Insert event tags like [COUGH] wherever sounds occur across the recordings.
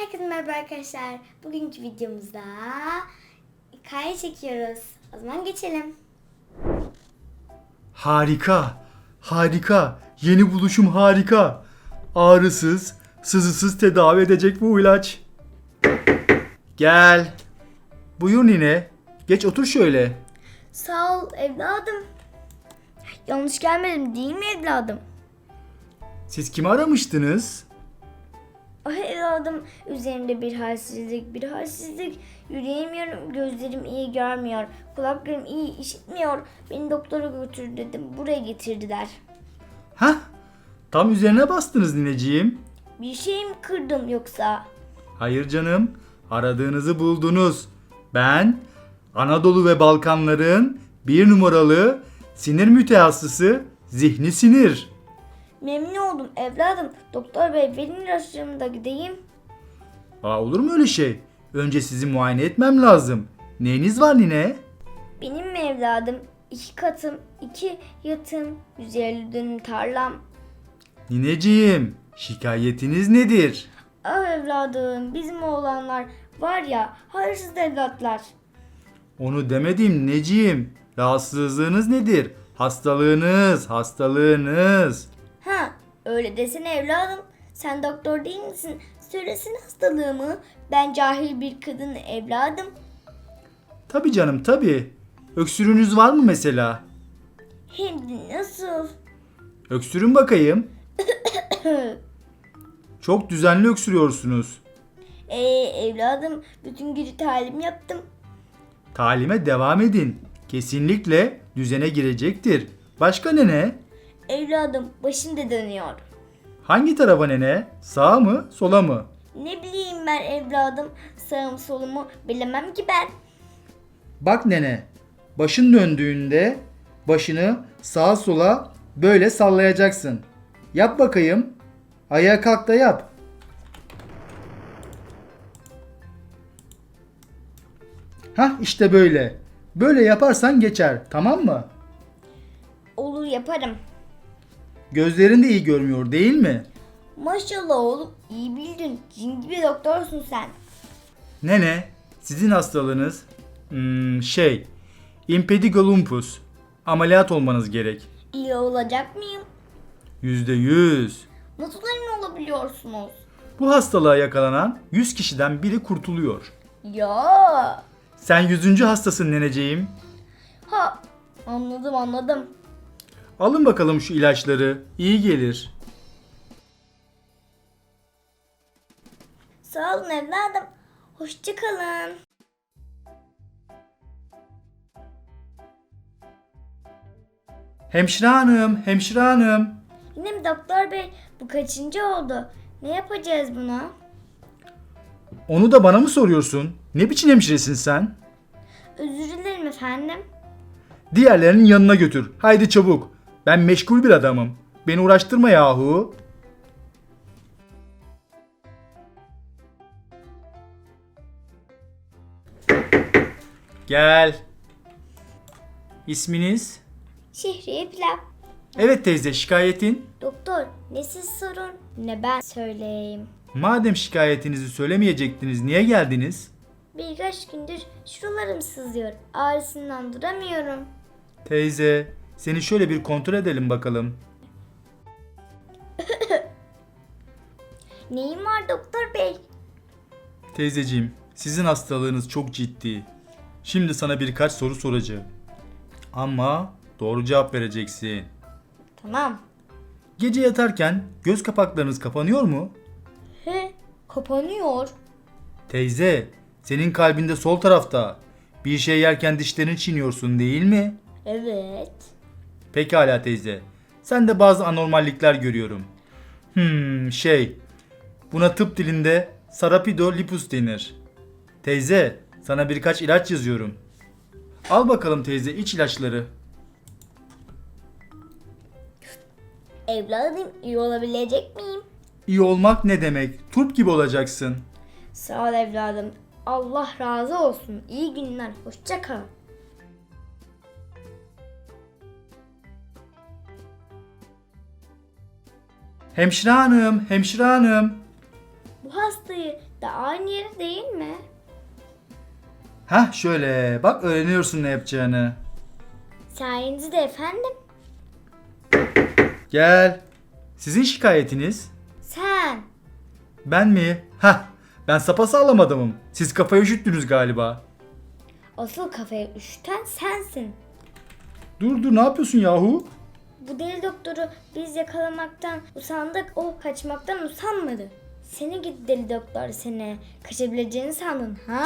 Herkese merhaba arkadaşlar. Bugünkü videomuzda hikaye çekiyoruz. O zaman geçelim. Harika. Harika. Yeni buluşum harika. Ağrısız, sızısız tedavi edecek bu ilaç. Gel. Buyur nine. Geç otur şöyle. Sağ ol evladım. Yanlış gelmedim değil mi evladım? Siz kimi aramıştınız? Evladım üzerimde bir halsizlik bir halsizlik. Yürüyemiyorum gözlerim iyi görmüyor. Kulaklarım iyi işitmiyor. Beni doktora götür dedim. Buraya getirdiler. Hah. Tam üzerine bastınız nineciğim. Bir şey mi kırdım yoksa? Hayır canım. Aradığınızı buldunuz. Ben Anadolu ve Balkanların bir numaralı sinir mütehassısı Zihni Sinir. Memnun oldum evladım. Doktor bey verin ilaçlarımı da gideyim. Aa, olur mu öyle şey? Önce sizi muayene etmem lazım. Neyiniz var nine? Benim mi evladım? İki katım, iki yatım, 150 dönüm tarlam. Nineciğim, şikayetiniz nedir? Ah evladım bizim oğlanlar var ya hayırsız evlatlar. Onu demedim nineciğim. Rahatsızlığınız nedir? Hastalığınız, hastalığınız. Ha öyle desene evladım. Sen doktor değil misin? Söylesin hastalığımı. Ben cahil bir kadın evladım. Tabi canım tabi. Öksürüğünüz var mı mesela? Hem de nasıl? Öksürün bakayım. [COUGHS] Çok düzenli öksürüyorsunuz. Ee evladım bütün gece talim yaptım. Talime devam edin. Kesinlikle düzene girecektir. Başka nene? Evladım başım da dönüyor. Hangi tarafa nene? Sağa mı, sola mı? Ne bileyim ben evladım sağım solumu bilemem ki ben. Bak nene, başın döndüğünde başını sağa sola böyle sallayacaksın. Yap bakayım. Ayağa kalk da yap. Hah işte böyle. Böyle yaparsan geçer, tamam mı? Olur yaparım. Gözlerin de iyi görmüyor değil mi? Maşallah oğlum iyi bildin. Cin gibi doktorsun sen. Nene, sizin hastalığınız hmm, şey, impetigo Ameliyat olmanız gerek. İyi olacak mıyım? Yüzde yüz. Nasıl emin olabiliyorsunuz? Bu hastalığa yakalanan 100 kişiden biri kurtuluyor. Ya. Sen yüzüncü hastasın neneciğim. Ha anladım anladım. Alın bakalım şu ilaçları. İyi gelir. Sağ olun evladım. Hoşçakalın. Hemşire hanım, hemşire hanım. Yine mi doktor bey? Bu kaçıncı oldu? Ne yapacağız buna? Onu da bana mı soruyorsun? Ne biçim hemşiresin sen? Özür dilerim efendim. Diğerlerinin yanına götür. Haydi çabuk. Ben meşgul bir adamım. Beni uğraştırma yahu. Gel. İsminiz? Şehriye pilav. Evet teyze şikayetin. Doktor ne siz sorun ne ben söyleyeyim. Madem şikayetinizi söylemeyecektiniz niye geldiniz? Birkaç gündür şuralarım sızıyor. Ağrısından duramıyorum. Teyze seni şöyle bir kontrol edelim bakalım. [COUGHS] Neyim var doktor bey? Teyzeciğim sizin hastalığınız çok ciddi. Şimdi sana birkaç soru soracağım. Ama doğru cevap vereceksin. Tamam. Gece yatarken göz kapaklarınız kapanıyor mu? He kapanıyor. Teyze, senin kalbinde sol tarafta. Bir şey yerken dişlerini çiğniyorsun değil mi? Evet. Pekala teyze. Sen de bazı anormallikler görüyorum. Hmm, şey. Buna tıp dilinde Sarapido lipus denir. Teyze, sana birkaç ilaç yazıyorum. Al bakalım teyze iç ilaçları. Evladım iyi olabilecek miyim? İyi olmak ne demek? Turp gibi olacaksın. Sağ ol evladım. Allah razı olsun. İyi günler. Hoşça kal. Hemşire hanım, hemşire hanım. Bu hastayı da aynı yeri değil mi? Hah şöyle bak öğreniyorsun ne yapacağını. Sayenizde efendim. Gel. Sizin şikayetiniz? Sen. Ben mi? Hah ben sapasağlam adamım. Siz kafayı üşüttünüz galiba. Asıl kafaya üşüten sensin. Dur dur ne yapıyorsun yahu? Bu deli doktoru biz yakalamaktan usandık, o kaçmaktan usanmadı. Seni git deli doktor seni. Kaçabileceğini sandın ha?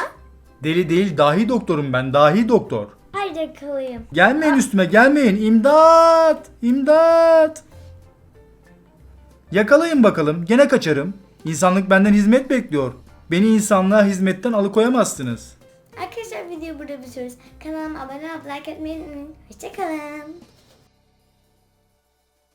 Deli değil dahi doktorum ben dahi doktor. Haydi yakalayayım. Gelmeyin üstüme gelmeyin. İmdat! İmdat! Yakalayın bakalım. Gene kaçarım. İnsanlık benden hizmet bekliyor. Beni insanlığa hizmetten alıkoyamazsınız. Arkadaşlar videoyu burada bitiriyoruz. Kanalıma abone olup like etmeyi unutmayın. Hoşçakalın.